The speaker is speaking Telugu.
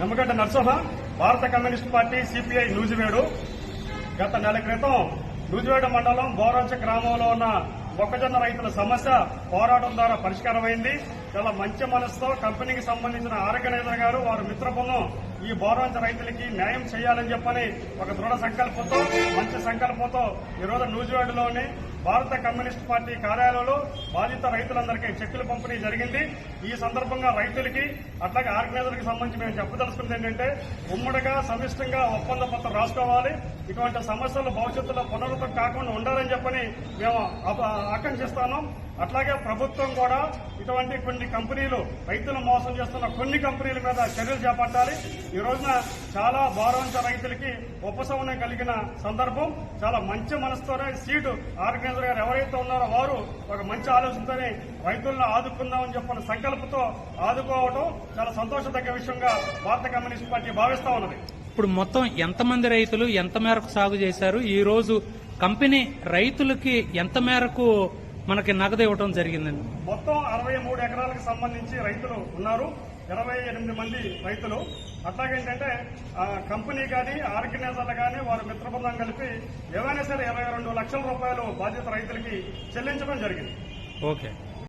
నరసింహ భారత కమ్యూనిస్ట్ పార్టీ సిపిఐ నూజివేడు గత నెల క్రితం నూజివేడు మండలం బోరంచ గ్రామంలో ఉన్న మొక్కజొన్న రైతుల సమస్య పోరాటం ద్వారా పరిష్కారమైంది. చాలా మంచి మనసుతో కంపెనీకి సంబంధించిన ఆర్గనైజర్ గారు వారి మిత్రబృందం ఈ బోరాంచ రైతులకి న్యాయం చేయాలని చెప్పని ఒక దృఢ సంకల్పంతో మంచి సంకల్పంతో ఈ రోజు భారత కమ్యూనిస్ట్ పార్టీ కార్యాలయంలో బాధిత రైతులందరికీ చెక్కులు పంపిణీ జరిగింది. ఈ సందర్భంగా రైతులకి అట్లాగే ఆర్గనైజర్కి సంబంధించి మేము చెప్పదలుచుకుంది ఏంటంటే ఉమ్మడిగా సమిష్టంగా ఒప్పంద పత్రం రాసుకోవాలి. ఇటువంటి సమస్యలు భవిష్యత్తులో పునరుద్ధం కాకుండా ఉండాలని చెప్పని మేము అప- ఆకాంక్షిస్తాను అట్లాగే ప్రభుత్వం కూడా ఇటువంటి కొన్ని కంపెనీలు రైతులు మోసం చేస్తున్న కొన్ని కంపెనీల మీద చర్యలు చేపట్టాలి. ఈ రోజున చాలా భారవంచ రైతులకి ఉపశమనం కలిగిన సందర్భం చాలా మంచి మనసుతోనే సీటు ఆర్గనైజర్ గారు ఎవరైతే ఉన్నారో వారు ఒక మంచి ఆలోచనతోనే రైతులను ఆదుకుందామని చెప్పిన సంకల్పంతో ఆదుకోవడం చాలా సంతోషదగ్గ విషయంగా భారత కమ్యూనిస్ట్ పార్టీ భావిస్తా ఉన్నది. ఇప్పుడు మొత్తం ఎంతమంది రైతులు ఎంత మేరకు సాగు చేశారు ఈ రోజు కంపెనీ రైతులకి ఎంత మేరకు మనకి నగదు ఇవ్వడం జరిగిందండి? మొత్తం అరవై మూడు ఎకరాలకు సంబంధించి రైతులు ఉన్నారు. ఇరవై ఎనిమిది మంది రైతులు. అట్లాగేంటంటే కంపెనీ కానీ ఆర్గనైజర్లు కానీ వారి మిత్ర బృందం కలిపి ఏవైనా సరే ఇరవై రెండు లక్షల రూపాయలు బాధిత రైతులకి చెల్లించడం జరిగింది. ఓకే.